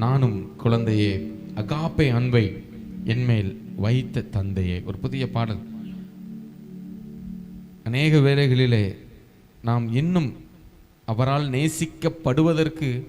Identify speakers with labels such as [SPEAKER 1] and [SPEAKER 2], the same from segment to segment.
[SPEAKER 1] நானும் குழந்தையே அகாப்பை அன்பை என்மேல் வைத்த தந்தையே. ஒரு புதிய பாடல். அநேக வேலைகளிலே நாம் இன்னும் அவரால் நேசிக்கப்படுவதற்கு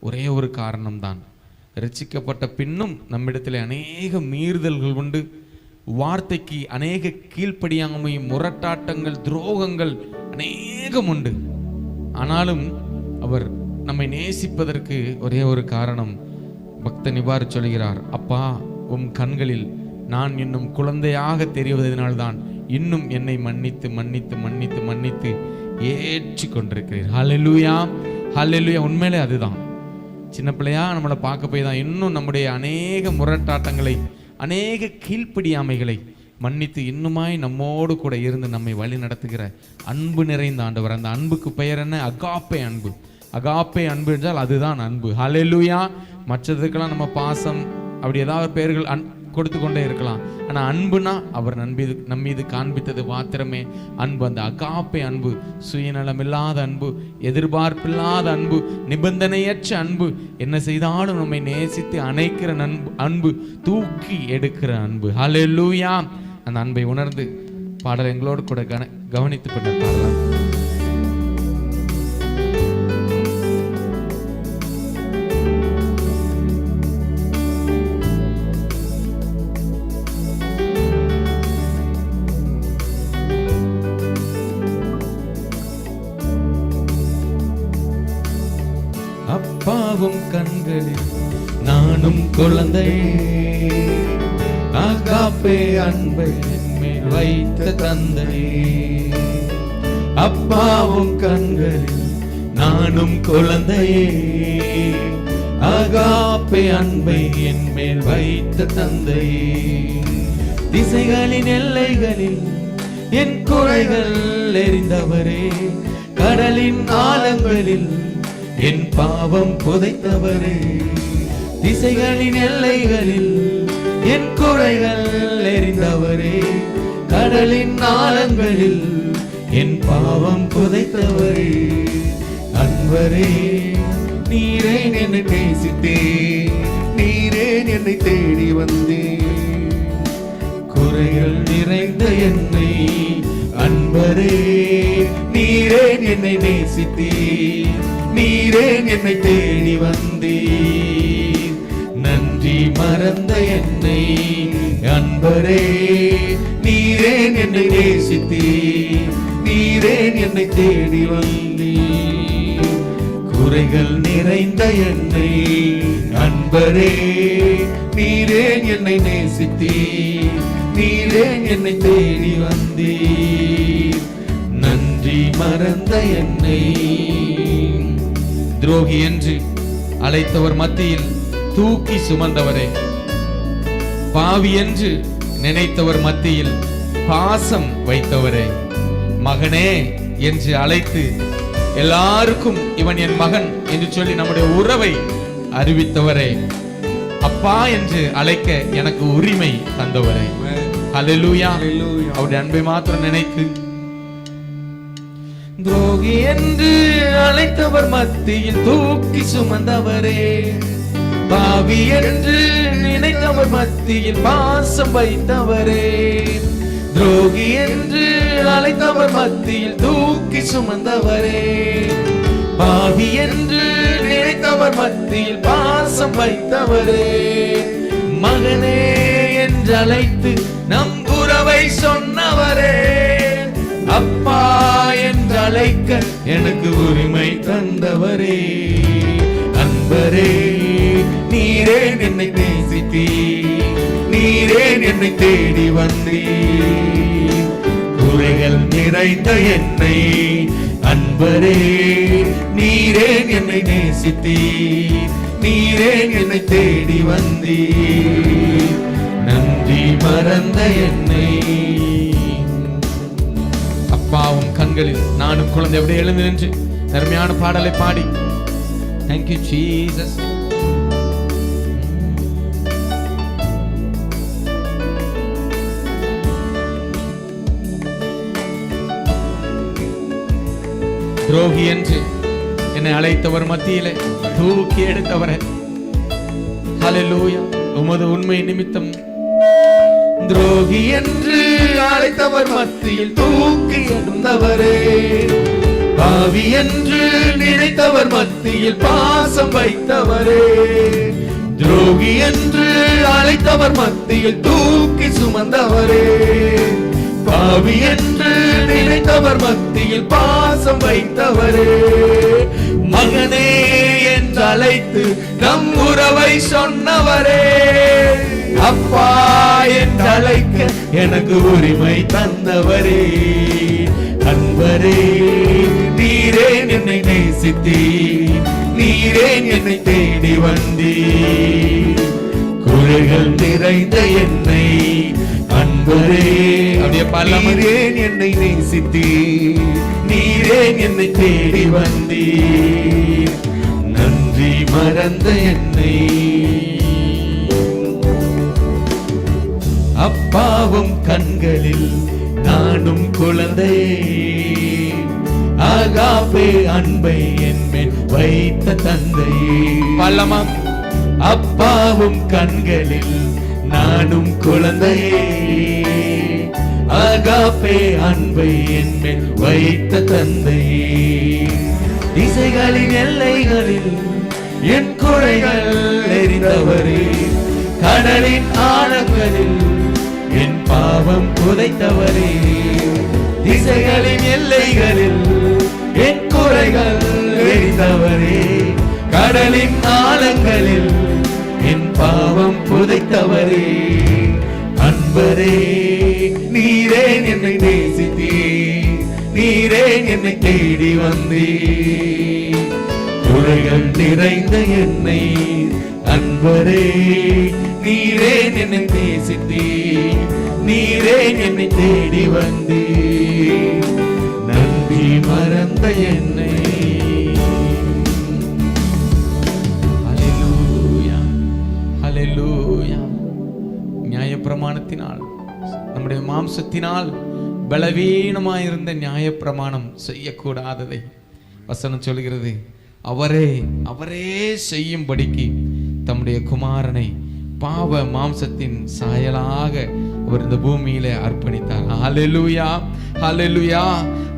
[SPEAKER 1] ஒரே ஒரு காரணம்தான். ரசிக்கப்பட்ட பின்னும் நம்மிடத்தில் அநேக மீறுதல்கள் உண்டு. வார்த்தைக்கு அநேக கீழ்ப்படியாமை முரட்டாட்டங்கள் துரோகங்கள் அநேகம் உண்டு. ஆனாலும் அவர் நம்மை நேசிப்பதற்கு ஒரே ஒரு காரணம் பக்தன் இவ்வாறு சொல்கிறார் அப்பா உம் கண்களில் நான் இன்னும் குழந்தையாக தெரிவதனால்தான் இன்னும் என்னை மன்னித்து மன்னித்து மன்னித்து மன்னித்து ஏற்றி கொண்டிருக்கிறீர் ஹலெலுயா ஹலெலுயா உண்மையிலே அதுதான். சின்ன பிள்ளையா நம்மளை பார்க்க போய் தான் இன்னும் நம்முடைய அநேக முரட்டாட்டங்களை அநேக கீழ்ப்படியாமைகளை மன்னித்து இன்னுமாய் நம்மோடு கூட இருந்து நம்மை வழி நடத்துகிற அன்பு நிறைந்த ஆண்டவர். அந்த அன்புக்கு பெயர் என்ன? அகாப்பை அன்பு. அகாப்பே அன்பு என்றால் அதுதான் அன்பு. ஹலெலுயா மற்றதுக்கெல்லாம் நம்ம பாசம் அப்படி ஏதாவது பெயர்கள் அன் கொடுத்து கொண்டே இருக்கலாம். ஆனால் அன்புனா அவர் நம்பிது நம்மீது காண்பித்தது மாத்திரமே அன்பு. அந்த அகாப்பை அன்பு சுயநலமில்லாத அன்பு எதிர்பார்ப்பில்லாத அன்பு நிபந்தனையற்ற அன்பு என்ன செய்தாலும் நம்மை நேசித்து அணைக்கிற நண்பு அன்பு தூக்கி எடுக்கிற அன்பு. ஹலெலுயா அந்த அன்பை உணர்ந்து பாடல் எங்களோடு கூட கன கவனித்து பின்னர் பாடலாம். அப்பாவும் கண்களில் நானும் குழந்தை அகாப்பே அன்பை என்மேல் வைத்த தந்தை அப்பாவும் கண்களில் நானும் குழந்தையே. அகாப்பே அன்பை என்மேல் வைத்த தந்தை திசைகளின் எல்லைகளில் என் குறைகள் எரிந்தவரே. கடலின் ஆழங்களில் என் பாவம் புதைத்தவரே திசைகளின் எல்லைகளில் என் குறைகள் எரிந்தவரே கடலின் ஆழங்களில் என் பாவம் புதைத்தவரே. அன்பரே நீரே என்னை நேசித்தே நீரே என்னை தேடி வந்தே குறைகள் நிறைந்த என்னை அன்பரே நீரே என்னை நேசித்தே நீரே என்னை தேடி வந்தீர். நன்றி மறந்த என்னை அன்பரே. நீரே என்னை நேசித்தீர். நீரே என்னை தேடி வந்தீர். குறைகள் நிறைந்த என்னை அன்பரே. நீரே என்னை நேசித்தீர். நீரே என்னை தேடி வந்தீர். நன்றி மறந்த என்னை துரோகி என்று அழைத்தவர் மத்தியில் தூக்கி சுமந்தவரே. பாவி என்று நினைத்தவர் மத்தியில் பாசம் வைத்தவரே. மகனே என்று அழைத்து எல்லாருக்கும் இவன் என் மகன் என்று சொல்லி நம்முடைய உறவை அறிவித்தவரே. அப்பா என்று அழைக்க எனக்கு உரிமை தந்தவரே. ஹalleluya அவருடைய அன்பை மாத்திரம் நினைத்து துரோகி என்று அழைத்தவர் மத்தியில் தூக்கி சுமந்தவரே. பாவி என்று நினைத்தவர் மத்தியில் பாசம் வைத்தவரே. துரோகி என்று அழைத்தவர் மத்தியில் தூக்கி சுமந்தவரே. பாவி என்று நினைத்தவர் மத்தியில் பாசம் வைத்தவரே. மகனே என்று அழைத்து நம் உறவை சொன்னவரே. எனக்கு உரிமை தந்தவரே அன்பரே நீரே என்னை நேசித்தீ நீரே என்னை தேடி வந்தீர். குறைகள் நிறைந்த என்னை அன்பரே நீரே என்னை நேசித்தீர் நீரே என்னை தேடி வந்தீர். நன்றி மறந்த என்னை அப்பாவும் கண்களில் நானும் குழந்தை எப்படி எழுந்து நின்று நன்மையான பாடலை பாடி. தேங்க்யூ ஜீசஸ் துரோகி என்று என்னை அழைத்தவர் மத்தியிலே தூக்கி எடுத்தவரே. ஹalleluya உமது உண்மை நிமித்தம் துரோகி என்று அழைத்தவர் மத்தியில் தூக்கி எழுந்தவரே. பாவி என்று நினைத்தவர் மத்தியில் பாசம் வைத்தவரே. துரோகி என்று அழைத்தவர் மத்தியில் தூக்கி சுமந்தவரே. பாவி என்று நினைத்தவர் மத்தியில் பாசம் வைத்தவரே. மகனே என்று அழைத்து நம் உறவை சொன்னவரே. அப்பா என்று அழைக்க எனக்கு உரிமை தந்தவரே. அன்பரே நீரே என்னை நேசித்தீ. நீரே என்னை தேடி வந்தீ. குறைகள் நிறைந்த என்னை. அன்பரே
[SPEAKER 2] அப்படியே பாடலாமா?
[SPEAKER 1] நீரே என்னை நேசித்தீ. நீரே என்னை தேடி வந்தீ. நன்றி மறந்த என்னை. அப்பாவும் கண்களில் நானும் குழந்தை. ஆகாப்பே அன்பை என்மேல் வைத்த தந்தை.
[SPEAKER 2] பாடலாமா
[SPEAKER 1] அப்பாவும் கண்களில் நானும் குழந்தையே ஆகாப்பே அன்பை என்மேல் வைத்த தந்தையே திசைகளின் எல்லைகளில் என் குறைகள் எரிந்தவரே. கடலின் ஆழங்களில் என் பாவம் புதைத்தவரே. திசைகளின் எல்லைகளில் என் குறைகள் எரிந்தவரே. கடலின் ஆழங்களில் என் பாவம் புதைத்தவரே. அன்பரே நீரே என்னை நேசித்தே நீரே என்னை தேடி வந்தே குறைகள் நிறைந்த என்னை அன்பரே நீரே என்னை நேசித்தீ நீரே என்னை தேடி வந்தீ நன்றி மறந்த என்னை. ஹalleluya ஹalleluya. நியாயப்பிரமாணத்தினால் நம்முடைய மாம்சத்தினால் பலவீனமாயிருந்த நியாயப்பிரமாணம் செய்யக்கூடாததை வசனம் சொல்கிறது. அவரே அவரே செய்யும்படிக்கு தம்முடைய குமாரனை பாவ மாம்சத்தின் சாயலாக அவர் இந்த பூமியில அர்ப்பணித்தார். ஹலெலுயா ஹலெலுயா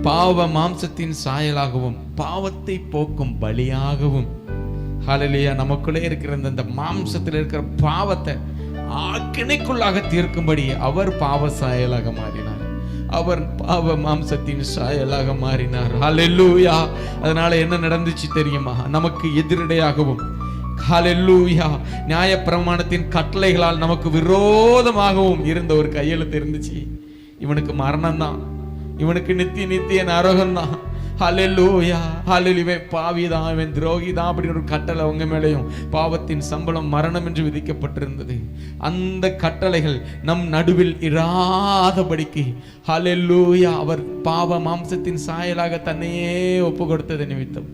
[SPEAKER 1] பாவ மாம்சத்தின் சாயலாகவும் பாவத்தை போக்கும் பலியாகவும். ஹalleluya நமக்குள்ளே இருக்கிற இந்த- மாம்சத்தில் இருக்கிற பாவத்தை ஆக்கினைக்குள்ளாக தீர்க்கும்படி அவர் பாவ சாயலாக மாறினார். அவர் பாவ மாம்சத்தின் சாயலாக மாறினார். ஹalleluya அதனால என்ன நடந்துச்சு தெரியுமா? நமக்கு எதிரடையாகவும் ஹalleluya. நியாயப்பிரமாணத்தின் கட்டளைகளால் நமக்கு விரோதமாகவும் இருந்த ஒரு கையெழுத்து இருந்துச்சு இவனுக்கு மரணம் தான் இவனுக்கு நித்திய நித்திய நரகம் தான் ஹலெல்லூயா ஹalleluya. இவன் பாவி தான் இவன் துரோகி தான் அப்படின்னு ஒரு கட்டளை உங்க மேலேயும். பாவத்தின் சம்பளம் மரணம் என்று விதிக்கப்பட்டிருந்தது. அந்த கட்டளைகள் நம் நடுவில் இராதபடிக்கு ஹலெல்லூயா அவர் பாவ மாம்சத்தின் சாயலாக தன்னையே ஒப்பு கொடுத்தது நிமித்தம்.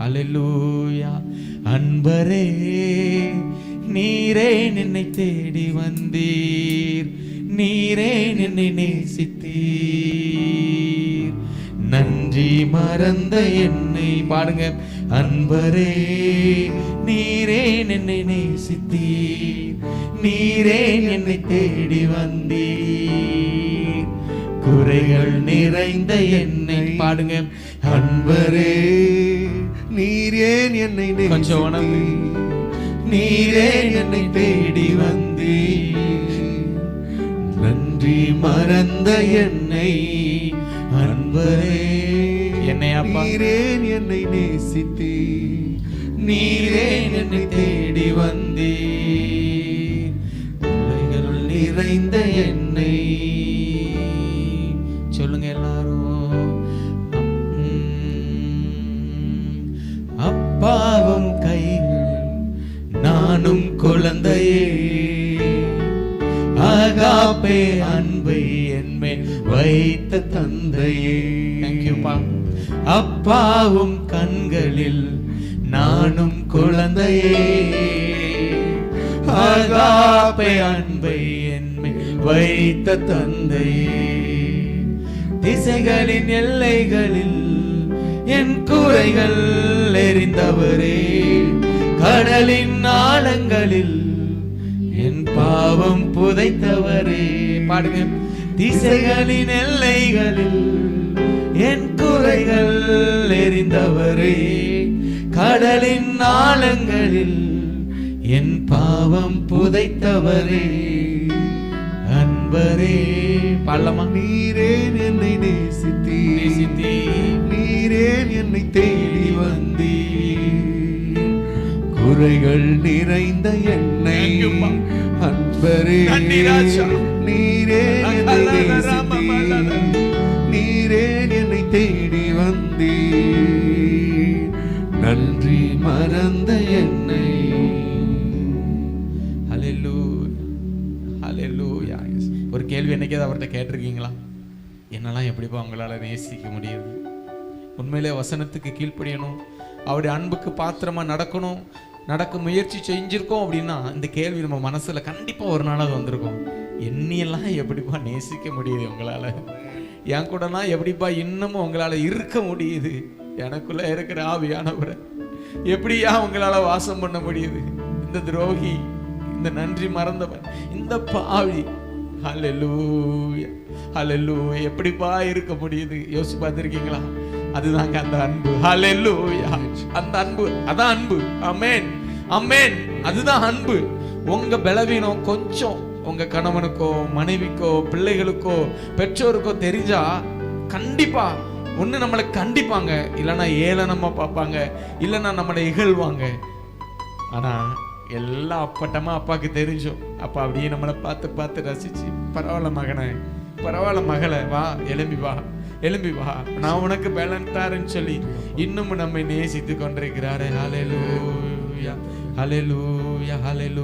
[SPEAKER 1] ஹalleluya அன்பரே நீரே என்னை தேடி வந்தீர். நீரே என்னை நேசித்தீர். நன்றி மறந்த என்னை பாடுங்க. அன்பரே நீரே என்னை நேசித்தீர். நீரே என்னை தேடி வந்தீர். குறைகள் நிறைந்த என்னை பாடுங்க. அன்பரே
[SPEAKER 3] நீர் ஏன் என்னை.
[SPEAKER 1] நீரே என்னை தேடி வந்தீர் நன்றி மறந்த என்னை அன்பரே. என்னை
[SPEAKER 3] நீரேன் என்னை நேசித்தீ.
[SPEAKER 1] நீரே என்னை தேடி உலகில் நிறைந்த என்னை குழந்தையே ஆகாப்பே அன்பை என்மேல் வைத்த தந்தையே. அப்பாவும் கண்களில் நானும் குழந்தையே. ஆகாப்பே அன்பை என்மேல் வைத்த தந்தையே. திசைகளின் எல்லைகளில் என் குறைகள் எரிந்தவரே. கடலின் ஆழங்களில் என் பாவம் புதைத்தவரே. பாடுங்க. திசைகளின் எல்லைகளில் என் குறைகள் எரிந்தவரே. கடலின் ஆழங்களில் என் பாவம் புதைத்தவரே. அன்பரே பாடலாமா?
[SPEAKER 3] நீரேன் என்னை நேசித்தீ
[SPEAKER 1] நேசித்தீ.
[SPEAKER 3] நீரேன் என்னை தேடி வந்தீர். குறைகள் நிறைந்த
[SPEAKER 1] நன்றிப்பா. நன்றி ராஜா.
[SPEAKER 3] நீரே என்னை தேடி வந்தீர். நன்றி மறந்த என்னை.
[SPEAKER 1] ஒரு கேள்வி என்னைக்காவது அவர்கிட்ட கேட்டிருக்கீங்களா? என்னெல்லாம் எப்படிப்பா உங்களால நேசிக்க முடியுது? உண்மையிலே வசனத்துக்கு கீழ்ப்படியணும். அவருடைய அன்புக்கு பாத்திரமா நடக்கணும். நடக்க முயற்சி செஞ்சிருக்கோம் அப்படின்னா இந்த கேள்வி நம்ம மனசுல கண்டிப்பா ஒரு நாளாவது வந்திருக்கும். என்னையெல்லாம் எப்படிப்பா நேசிக்க முடியுது உங்களால? என் கூடனா எப்படிப்பா இன்னமும் உங்களால இருக்க முடியுது? எனக்குள்ள இருக்கிற ஆவியானவரை எப்படியா உங்களால வாசம் பண்ண முடியுது? இந்த துரோகி இந்த நன்றி மறந்தவன் இந்த பாவி. ஹalleluya ஹalleluya. எப்படிப்பா இருக்க முடியுது? யோசிச்சு பார்த்துருக்கீங்களா? அதுதாங்க அந்த அன்பு. ஹalleluya அந்த அன்பு அதான் அன்பு. அமேன் அமேன் அதுதான் அன்பு. உங்க பலவீனம் கொஞ்சம் உங்க கணவனுக்கோ மனைவிக்கோ பிள்ளைகளுக்கோ பெற்றோருக்கோ தெரிஞ்சா கண்டிப்பா ஒண்ணு நம்மளை கண்டிப்பாங்க. இல்லைன்னா ஏளனமா பார்ப்பாங்க. இல்லைன்னா நம்மளை இகழ்வாங்க. ஆனா எல்லாம் அப்பட்டமா அப்பாவுக்கு தெரிஞ்சோம். அப்பா அப்படியே நம்மளை பார்த்து பார்த்து ரசிச்சு பரவாயில்ல மகனை. பரவாயில்ல மகளை வா எலும்பி வா. எழும்பி வா. நான் உனக்கு பேலன்ட்டாருன்னு சொல்லி இன்னும் நம்மை நேசித்து கொண்டிருக்கிறாரே. Hallelujah hallelujah ஹலெலூ